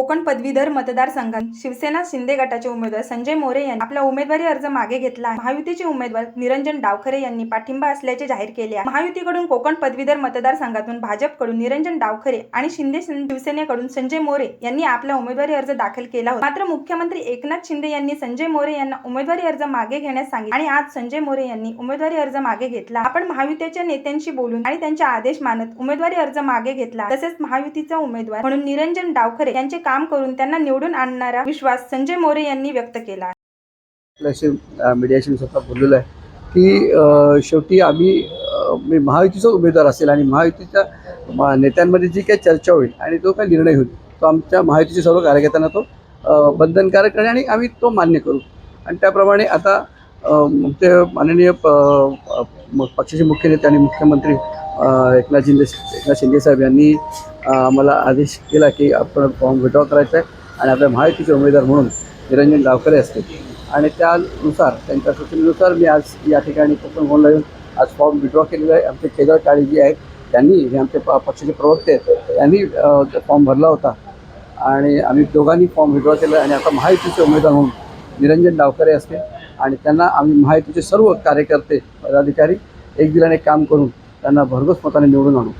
कोकण पदवीधर मतदारसंघात शिवसेना शिंदे गटाचे उमेदवार संजय मोरे यांनी आपला उमेदवारी अर्ज मागे घेतला आहे. महायुतीचे उमेदवार निरंजन डावखरे यांनी पाठिंबा असल्याचे जाहीर केले आहे. महायुतीकडून कोकण पदवीधर मतदारसंघातून भाजपकडून निरंजन डावखरे आणि शिंदे शिवसेनेकडून संजय मोरे यांनी आपला उमेदवारी अर्ज दाखल केला होता. मात्र मुख्यमंत्री एकनाथ शिंदे यांनी संजय मोरे यांना उमेदवारी अर्ज मागे घेण्यास सांगितले आणि आज संजय मोरे यांनी उमेदवारी अर्ज मागे घेतला. आपण महायुतीच्या नेत्यांशी बोलून आणि त्यांचे आदेश मानत उमेदवारी अर्ज मागे घेतला. तसेच महायुतीचा उमेदवार म्हणून निरंजन डावखरे यांचे काम करून त्यांना निवडून आणणारा विश्वास संजय मोरे यांनी व्यक्त केला आहे. मीडियाशी स्वतः बोललेलो आहे की शेवटी आम्ही मी महायुतीचा उमेदवार असेल आणि महायुतीच्या नेत्यांमध्ये जी काही चर्चा होईल आणि तो काही निर्णय होईल तो आमच्या महायुतीच्या सर्व कार्यकर्त्यांना तो बंधनकारक आहे आणि आम्ही तो मान्य करू. आणि त्याप्रमाणे आता ते माननीय प पक्षाचे मुख्य नेते आणि मुख्यमंत्री एकनाथ शिंदे एकनाथ शिंदे साहेब यांनी आम्हाला आदेश केला की आपण फॉर्म विड्रॉ करायचा आहे आणि आपल्या महायुतीचे उमेदवार म्हणून निरंजन गावकरे असतील. आणि त्यानुसार त्यांच्या सूचनेनुसार मी आज या ठिकाणी कोकण भवनला येऊन आज फॉर्म विड्रॉ केलेला आहे. आमचे केदार काळे जे आहेत. त्यांनी हे आमचे प- पक्षाचे प्रवक्ते आहेत. त्यांनी फॉर्म भरला होता. आणि आम्ही दोघांनी फॉर्म विड्रॉ केला आणि आता महायुतीचे उमेदवार म्हणून निरंजन डावकरे असतील. आणि त्यांना आम्ही महायुतीचे सर्व कार्यकर्ते पदाधिकारी एक दिलाने काम करून त्यांना भरघोस मताने निवडून आणू.